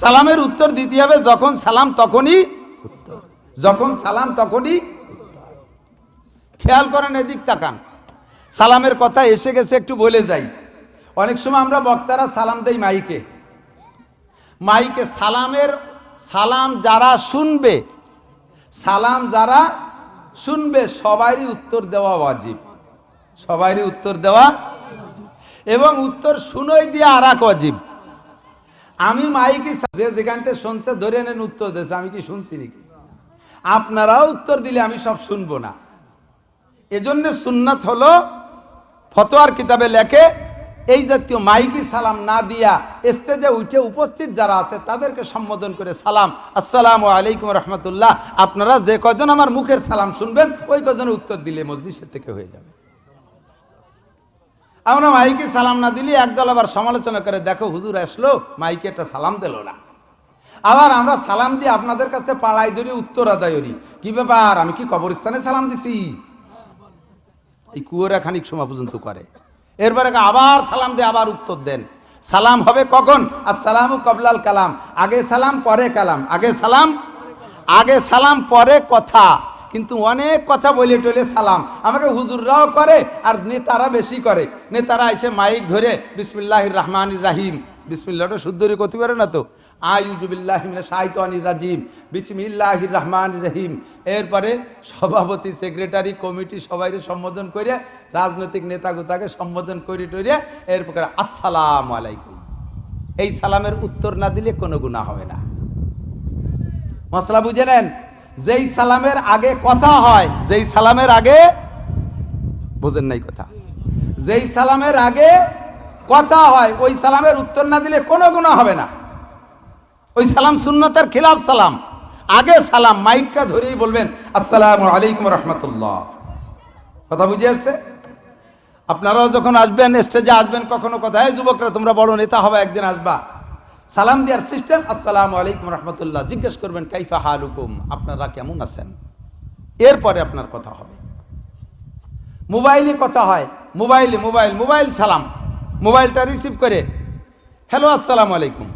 সালামের উত্তর দিতে হবে, যখন সালাম তখনই উত্তর। যখন সালাম তখনই খেয়াল করেন এদিক তাকান। সালামের কথা এসে গেছে, একটু বলে যাই। অনেক সময় আমরা বক্তারা সালাম দেই মাইকে। মাইকে সালামের, সালাম যারা শুনবে, সালাম যারা শুনবে, সবারই উত্তর দেওয়া ওয়াজিব। সবারই উত্তর দেওয়া এবং উত্তর শুনোই দিয়ে আর এক অজীব আমি মাইকি যে যেখান থেকে শুনছে, ধরে নেন উত্তর দিয়েছে, আমি কি শুনছি নাকি? আপনারাও উত্তর দিলে আমি সব শুনব না। এজন্য সুন্নাত হলো ফতোয়ার কিতাবে লেখে, এই জাতীয় মাইকি সালাম না দিয়া স্টেজে উঠে উপস্থিত যারা আছে, তাদেরকে সম্বোধন করে সালাম। আসসালাম আলাইকুম রহমতুল্লাহ। আপনারা যে কজন আমার মুখের সালাম শুনবেন, ওই কজনের উত্তর দিলে মসজিদের থেকে হয়ে যাবে। আমরা মাইকে সালাম না দিলে একদল আবার সমালোচনা করে, দেখো, হুজুর আসলো, মাইকে একটা সালাম দিল না। আবার আমরা সালাম দিয়ে আপনাদের কাছে পাড়াই ধরি, উত্তর আদায় করি। কি ব্যাপার? আমি কি কবরস্থানে সালাম দিছি? এই কুয়োরা খানিক সময় পর্যন্ত করে। এরপরে আবার সালাম দিয়ে আবার উত্তর দেন। সালাম হবে কখন? আর আসসালামু কবলাল কালাম। আগে সালাম, পরে কালাম। আগে সালাম আগে সালাম, পরে কথা। কিন্তু অনেক কথা বলে টলে সালাম। আমাকে হুজুররাও করে আর নেতারা বেশি করে। নেতারা এসে মাইক ধরে বিসমিল্লাহ রহমান রাহিম। বিসমিল্লাহটা শুদ্ধ করে করতে পারে না তো? আয়ুজুবিল্লাহ সাহিত্য রাজিম। বিসমিল্লাহ রহমান রহিম। এরপরে সভাপতি, সেক্রেটারি, কমিটি সবাই সম্বোধন করে রাজনৈতিক নেতা গোতাকে সম্বোধন করে টরে এরপরে আসসালাম আলাইকুম। এই সালামের উত্তর না দিলে কোনো গুণা হবে না। মশলা বুঝে নেন? যেই সালামের আগে কথা হয়, যেই সালামের আগে বোঝেন নাই কথা। যেই সালামের আগে কথা হয়, ওই সালামের উত্তর না দিলে কোনো গুণা হবে না। ওই সালাম সুন্নতের খিলাফ সালাম। আগে সালাম, মাইকটা ধরেই বলবেন, আসসালামু আলাইকুম রহমতুল্লাহ। কথা বুঝে আসছে? আপনারাও যখন আসবেন স্টেজে আসবেন, কখনো কথা যুবকরা, তোমরা বড় নেতা হবে, একদিন আসবা। সালাম দেওয়ার সিস্টেম, আসসালামু আলাইকুম রহমতুল্লাহ। জিজ্ঞেস করবেন, কাইফা হালুকুম? আপনারা কেমন আছেন? এরপরে আপনার কথা হবে। মোবাইলে কথা হয়, মোবাইলে, মোবাইল মোবাইল, সালাম। মোবাইলটা রিসিভ করে, হ্যালো, আসসালামু আলাইকুম।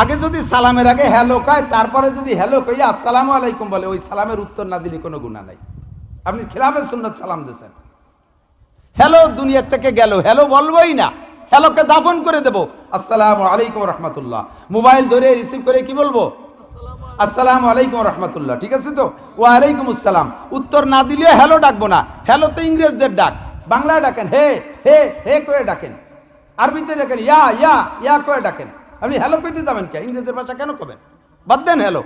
আগে যদি সালামের আগে হ্যালো কয়, তারপরে যদি হ্যালো কই, আসসালামু আলাইকুম বলে, ওই সালামের উত্তর না দিলে কোনো গুণা নাই। আপনি খিলাফের সুন্নত সালাম দিয়েছেন। হ্যালো, দুনিয়ার থেকে গেল, হ্যালো বলবোই না। হ্যালোকে দাফন করে দেবো। আসসালামু আলাইকুম রহমতুল্লাহ। মোবাইল ধরে রিসিভ করে কি বলব? আসসালামু আলাইকুম রহমতুল্লাহ। ঠিক আছে তো? ওয়ালাইকুম আসসালাম। উত্তর না দিলে হ্যালো ডাকবো না। হ্যালো তো ইংরেজদের ডাক। বাংলায় ডাকেন। হে হে হে করে ডাকেন। আরবিতে ডাকেন, ইয়া ইয়া ইয়া করে ডাকেন। আপনি হ্যালো কইতে যাবেন কে? ইংরেজের ভাষা কেন কবেন? বাদ দেন হ্যালো।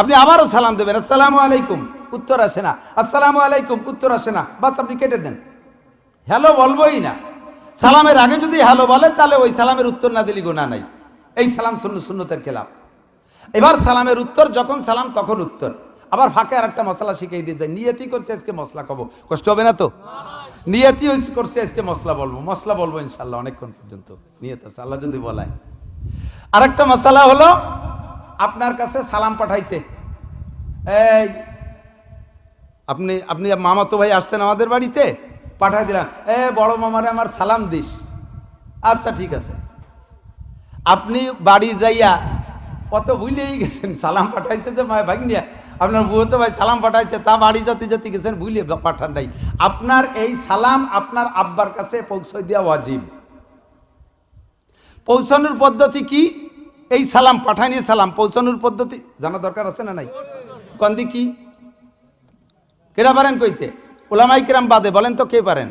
আপনি আবারও সালাম দেবেন। আসসালামু আলাইকুম। উত্তর আসে না। আসসালামু আলাইকুম। উত্তর আসে না। বাস আপনি কেটে দেন। হ্যালো বলবোই না। সালামের আগে যদি হ্যালো বলে, তাহলে ওই সালামের উত্তর না দিলি গোনা নাই। এই সালাম শূন্য, শূন্যতের খেলাফ। এবার সালামের উত্তর, যখন সালাম, তখন উত্তর। আবার ফাঁকে আর একটা মশলা শিখিয়ে দিয়ে যায় নিয়তি করছে, আজকে মশলা কব কষ্ট হবে না তো? নিয়তি করছে, আজকে মশলা বলব। মশলা বলব ইনশাল্লাহ, অনেকক্ষণ পর্যন্ত। নিয়ত আছে, আল্লাহ যদি বলায়। আরেকটা মশলা হলো, আপনার কাছে সালাম পাঠাইছে। এই, আপনি আপনি মামাতো ভাই আসছেন আমাদের বাড়িতে? পাঠাই দিলাম, এ বড় মামারে আমার সালাম দিস। আচ্ছা ঠিক আছে। আপনি বাড়ি যাইয়া কত ভুলেই গেছেন, সালাম পাঠাইছে যে মায় ভাগ্নিয়া। আপনার বুয়ো তো ভাই সালাম পাঠাইছে, তা বাড়ি যাতে যাতে গেছেন, ভুলে পাঠান নাই। আপনার এই সালাম আপনার আব্বার কাছে পৌঁছয় দেওয়া ওয়াজিব। পৌঁছানোর পদ্ধতি কি? এই সালাম পাঠানি সালাম, পৌঁছানোর পদ্ধতি জানা দরকার আছে না নাই? কন্দি কি? কেরা পারেন কইতে? ওলামাই কিরাম বাদে, বলেন তো কে পারেন?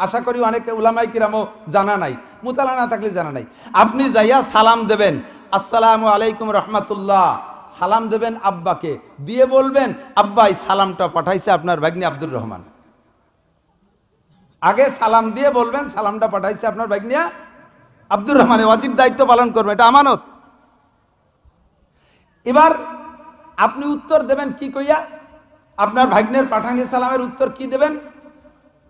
আশা করি অনেকে ওলামাই কিরামও জানা নাই। মুতালা না থাকলে জানা নাই। আপনি যাইয়া সালাম দেবেন। আসসালামু আলাইকুম রহমাতুল্লাহ। সালাম দেবেন আব্বাকে। দিয়ে বলবেন আব্বা এই সালামটা পাঠাইছে আপনার ভাগ্নি আব্দুর রহমান। আগে সালাম দিয়ে বলবেন, সালামটা পাঠাইছে আপনার ভাগ্নিয়া আব্দুর রহমানে। অজিব দায়িত্ব পালন করবে, এটা আমানত। এবার আপনি উত্তর দেবেন কি কইয়া? আপনার ভাগ্নের পাঠানি সালামের উত্তর কি দেবেন?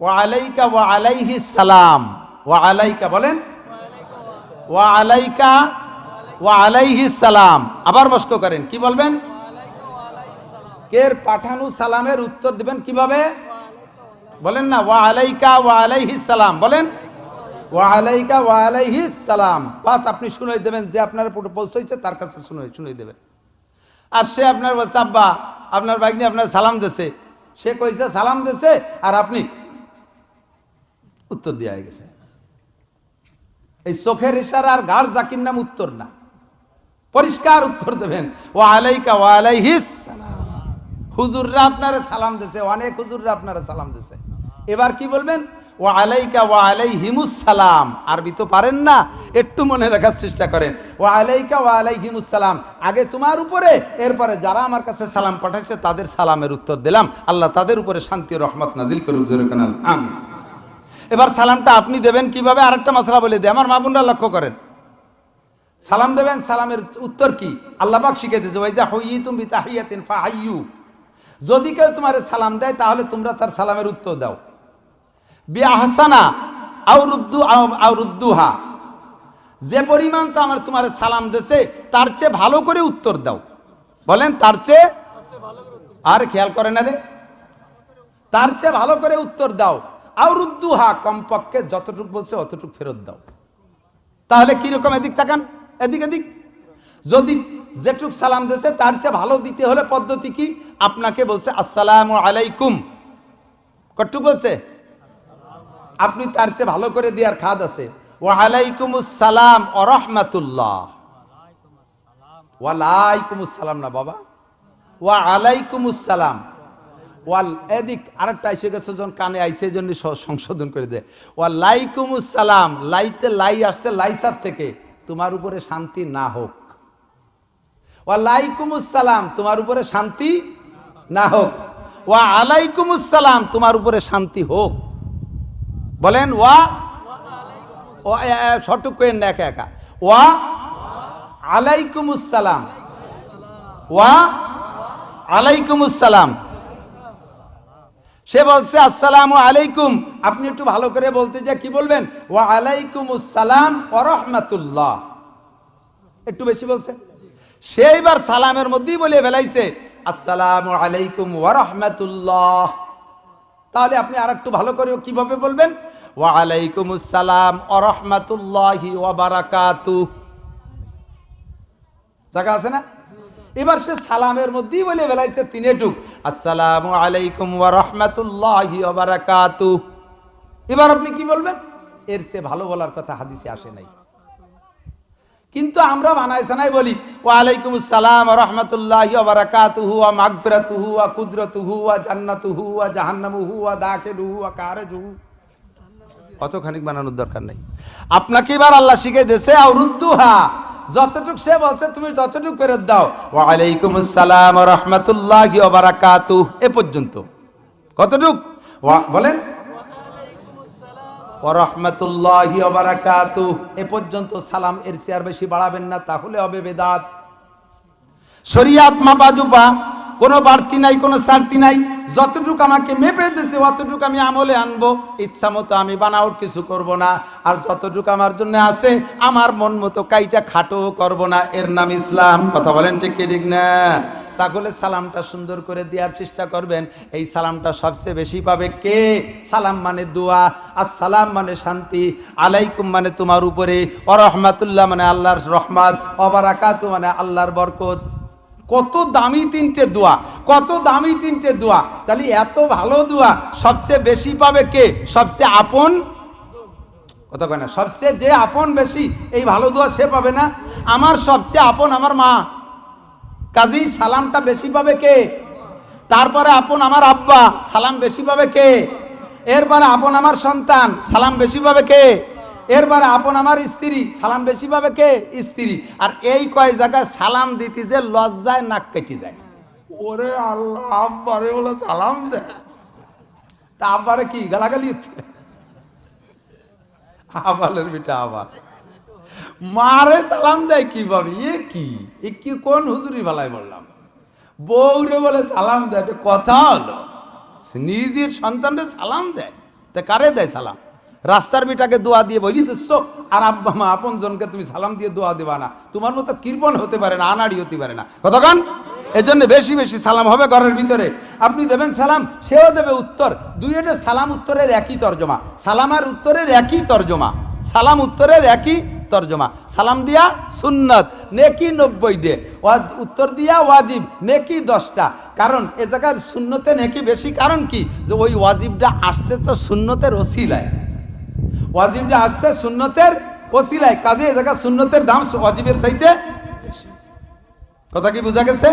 ওয়া আলাইকা ওয়া আলাইহি সালাম। ওয়া আলাইকা বলেন? ওয়া আলাইকা ওয়া আলাইহি সালাম। আবার মস্ক করেন, কি বলবেন? কের পাঠানু সালামের উত্তর দিবেন কীভাবে? বলেন না, ওয়া আলাইকা ওয়া আলাইহি সালাম, বলেন? ওয়ালাইকা আলাইহি সালাম। বাস আপনি শুনে দেবেন, যে আপনার পৌঁছাইছে, তার কাছে শুনে শুনে দেবেন। আর সে আপনার বলছে আব্বা আপনার নিয়ে আপনার সালাম দেছে। সে কইছে, সালাম দেছে আর আপনি উত্তর দেওয়া হয়ে গেছে। এই চোখের ইশারা আর গার জাকির নাম উত্তর না। পরিষ্কার উত্তর দেবেন। ও আলাইকা ও আলাইহিস সালাম। হুজুররা আপনারে সালাম দিছে, অনেক হুজুররা আপনারে সালাম দিছে। এবার কি বলবেন? ও আলাইকা ও আলাইহিমুস সালাম। আরবি তো পারেন না, একটু মনে রাখার চেষ্টা করেন। ও আলাইকা ও আলাইহিমুস সালাম। আগে তোমার উপরে, এরপরে যারা আমার কাছে সালাম পাঠাইছে, তাদের সালামের উত্তর দিলাম। আল্লাহ তাদের উপরে শান্তি রহমত নাজিল করুক এবার সালামটা আপনি দেবেন কীভাবে? আরেকটা মশলা বলে দেয় আমার মা বোনরা লক্ষ্য করেন। সালাম দেবেন, সালামের উত্তর কি? আল্লাহ পাক শিখে ওই যা হই তুমি তাহিয়াতিন ফাহাইয়ু। যদি কেউ তোমার সালাম দেয়, তাহলে তোমরা তার সালামের উত্তর দাও। বি আহসানা আউরুদ্দু আউরুদ্দুহা যে পরিমাণ তো আমার তোমার সালাম দেশে তার চেয়ে ভালো করে উত্তর দাও। বলেন, তার চেয়ে? আর খেয়াল করে না রে। তার চেয়ে ভালো করে উত্তর দাও। আউরুদ্দুহা কমপক্ষে যতটুক বলছে অতটুক ফেরত দাও। তাহলে কীরকম এদিক তাকান? এদিক এদিক। যদি যেটুক সালাম দিয়েছে তার চেয়ে ভালো দিতে হলে পদ্ধতি কি? আপনাকে বলছে, আসসালামু আলাইকুম। কটুক বলছে আপনি তার চেয়ে ভালো করে দেওয়ার খাদ আছে। ও আলাইকুম সালাম ও রহমাতুল্লাহ ওয়ালাইকুম সালাম না বাবা। ওয়া আলাইকুম সালাম ওয়াল এদিক আরেকটা এসে গেছে যখন কানে আইসে জন্য সংশোধন করে দেয় ওয়া লাইকুম সালাম লাইতে লাই আসছে লাইসার থেকে। তোমার উপরে শান্তি না হোক। ওয়া লাইকুম সালাম তোমার উপরে শান্তি না হোক। ওয়া আলাইকুম সালাম তোমার উপরে শান্তি হোক। বলেন, ওয়া, ও সটুক করেন না একা একা। ওয়া আলাইকুম সালাম ওয়া আলাইকুম সালাম সে বলছে, আসসালাম আলাইকুম। আপনি একটু ভালো করে বলতে যে, কি বলবেন? ওয়া আলাইকুম আসসালাম রাহমাতুল্লাহ। একটু বেশি বলছে সেইবার সালামের মধ্যেই বলে ফেলাইছে, আসসালামু আলাইকুম ওয়া রাহমাতুল্লাহ। তাহলে আপনি আর একটু ভালো করে কীভাবে বলবেন? ওয়া আলাইকুম আসসালাম ওয়া রাহমাতুল্লাহি ওয়া বারাকাতু জায়গা আছে না? এবার সে সালামের মধ্যেই বলে বেলাইছে তিনেটুক আসসালামু আলাইকুম ওয়া রাহমাতুল্লাহি ওয়া বারাকাতু এবার আপনি কি বলবেন? এর সে ভালো বলার কথা হাদিসে আসে নাই। কিন্তু আমরা বানাই সানাই বলি ওয়া আলাইকুম ওয়া রাহমাতুল্লাহি বারাকাতুহু ওয়া মাগফিরাতুহু ওয়া কুদরতুহু ওয়া জান্নাতুহু ওয়া জাহান্নামুহু ওয়া দাখিলুহু ওয়া কারাজুহু। অতখানিক বানানোর দরকার নেই। আপনাকে এবার আল্লাহ শিখে দিয়েছে আর রুদ্দুহা, যতটুক সে বলছে তুমি ততটুক ফেরত দাও। ওয়া আলাইকুম আসসালাম রাহমাতুল্লাহি বারাকাতুহু, এ পর্যন্ত। কতটুক? বলেন। এ পর্যন্ত সালাম এর বেশি বাড়াবেন না, তাহলে হবে বেদাত। কোনো বাড়তি নাই, কোনো ছাড়তি নাই, যতটুকু আমাকে মেপে দিছে, অতটুকু আমি আমলে আনব। ইচ্ছা মতো আমি বানাওট কিছু করব না, আর যতটুকু আমার জন্য আছে, আমার মন মতো কাইটা খাটো করব না। এর নাম ইসলাম। কথা বলেন ঠিক ঠিক না? তাহলে সালামটা সুন্দর করে দেওয়ার চেষ্টা করবেন। এই সালামটা সবচেয়ে বেশি পাবে কে? সালাম মানে দোয়া, আর সালাম মানে শান্তি। আলাইকুম মানে তোমার উপরে, অরহমাতুল্লাহ মানে আল্লাহর রহমাত, অবারাকাতু মানে আল্লাহর বরকত। কত দামি তিনটে দোয়া, কত দামি তিনটে দোয়া। তাহলে এত ভালো দোয়া সবচেয়ে বেশি পাবে কে? সবচেয়ে আপন? কত কয় না, সবচেয়ে যে আপন বেশি, এই ভালো দোয়া সে পাবে না। আমার সবচেয়ে আপন আমার মা। কাজেই সালামটা বেশি পাবে কে? তারপরে আপন আমার আব্বা সালাম বেশি পাবে কে? এরপরে আপন আমার সন্তান সালাম বেশি পাবে কে? এরপরে আপন আমার স্ত্রী সালাম বেশি পাবে কে? স্ত্রী। আর এই কয় জায়গায় সালাম দিতে যে লজ্জায় নাক কেটে যায়। ওরে আল্লাহ আব্বারে বলে সালাম দে। তা আব্বারে কি গালাগালি? আবালের বিটা আবার। মারে সালাম দেয় কীভাবে এ কি? এ কি কোন হুজুরি বেলায় বললাম? বলে সালাম দেয় কথা হলো। নিজের সালাম দেয়। তা কারে দেয় সালাম? রাস্তার দোয়া দিয়ে দিচ্ছ আর আব্বা মা আপন জনকে তুমি সালাম দিয়ে দোয়া দেবা না। তোমার মতো কৃপণ হতে পারে না, আনাড়ি হতে পারে না। কতক্ষণ এজন্য বেশি বেশি সালাম হবে ঘরের ভিতরে। আপনি দেবেন সালাম, সেও দেবে উত্তর। দুইটা সালাম উত্তরের একই তর্জমা। সালাম আর উত্তরের একই তর্জমা। সালাম উত্তরের একই তর্জমা। সালাম দিয়া সুন্নত, নেকি নব্বই ডে উত্তর দিয়া ওয়াজিব, নেকি দশটা। কারণ এ জায়গার শূন্যতে নেকি বেশি, কারণ কি? যে ওই ওয়াজিবটা আসছে তো শূন্যতের ওসিলায়। ওয়াজিবটা আসছে শূন্যতের ওসিলায়। কাজে এ জায়গা শূন্যতের দাম ওয়াজিবের সাইতে কথা কি বোঝা গেছে?